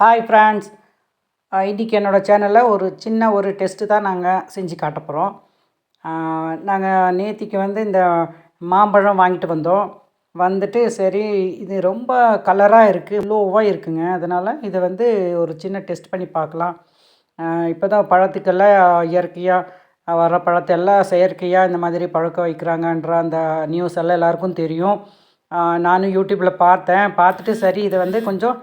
Hi friends இன்றைக்கி என்னோடய சேனலில் ஒரு சின்ன ஒரு டெஸ்ட்டு தான் நாங்கள் செஞ்சு காட்ட போகிறோம் நாங்கள் நேத்திக்கு வந்து இந்த மாம்பழம் வாங்கிட்டு வந்தோம். வந்துட்டு சரி இது ரொம்ப கலராக இருக்குது லோவாக இருக்குங்க. அதனால் இதை வந்து ஒரு சின்ன டெஸ்ட் பண்ணி பார்க்கலாம். இப்போ தான் பழத்துக்கெல்லாம் இயற்கையாக வர பழத்தெல்லாம் செயற்கையாக இந்த மாதிரி பழக்கம் வைக்கிறாங்கன்ற அந்த நியூஸ் எல்லாம் எல்லாருக்கும் தெரியும். நானும் யூடியூப்பில் பார்த்தேன். பார்த்துட்டு சரி இதை வந்து கொஞ்சம்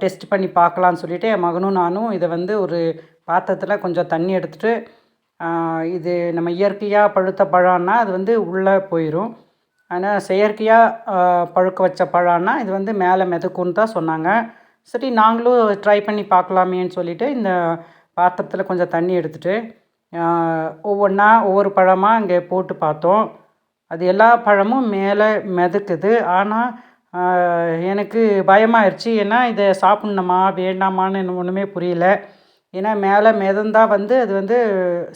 டெஸ்ட் பண்ணி பார்க்கலான்னு சொல்லிட்டு என் மகனும் நானும் இதை வந்து ஒரு பாத்திரத்தில் கொஞ்சம் தண்ணி எடுத்துகிட்டு இது நம்ம இயற்கையாக பழுத்த பழம்னா அது வந்து உள்ளே போயிடும் ஆனால் செயற்கையாக பழுக்க வச்ச பழம்னா இது வந்து மேலே மிதக்குன்னு தான் சொன்னாங்க. சரி நாங்களும் ட்ரை பண்ணி பார்க்கலாமேன்னு சொல்லிட்டு இந்த பாத்திரத்தில் கொஞ்சம் தண்ணி எடுத்துகிட்டு ஒவ்வொன்றா ஒவ்வொரு பழமாக இங்கே போட்டு பார்த்தோம். அது எல்லா பழமும் மேலே மிதக்குது. ஆனால் எனக்கு பயமாயிருச்சு. ஏன்னா இதை சாப்பிட்ணுமா வேண்டாமான்னு எனக்கு ஒன்றுமே புரியல. ஏன்னா மேலே மிதந்தா வந்து அது வந்து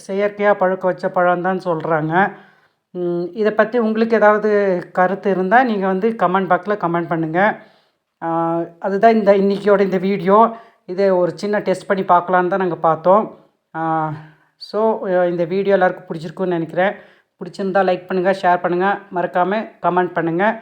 செயற்கையாக பழுக்க வச்ச பழம் தான் சொல்கிறாங்க இதை பற்றி உங்களுக்கு ஏதாவது கருத்து இருந்தால் நீங்கள் வந்து கமெண்ட் பாக்ஸில் கமெண்ட் பண்ணுங்கள் அதுதான் இந்த இன்றைக்கியோட இந்த வீடியோ. இதை ஒரு சின்ன டெஸ்ட் பண்ணி பார்க்கலான்னு தான் நாங்கள் பார்த்தோம். ஸோ இந்த வீடியோ எல்லாருக்கும் பிடிச்சிருக்குன்னு நினைக்கிறேன். பிடிச்சிருந்தா லைக் பண்ணுங்கள் ஷேர் பண்ணுங்கள் மறக்காமல் கமெண்ட் பண்ணுங்கள்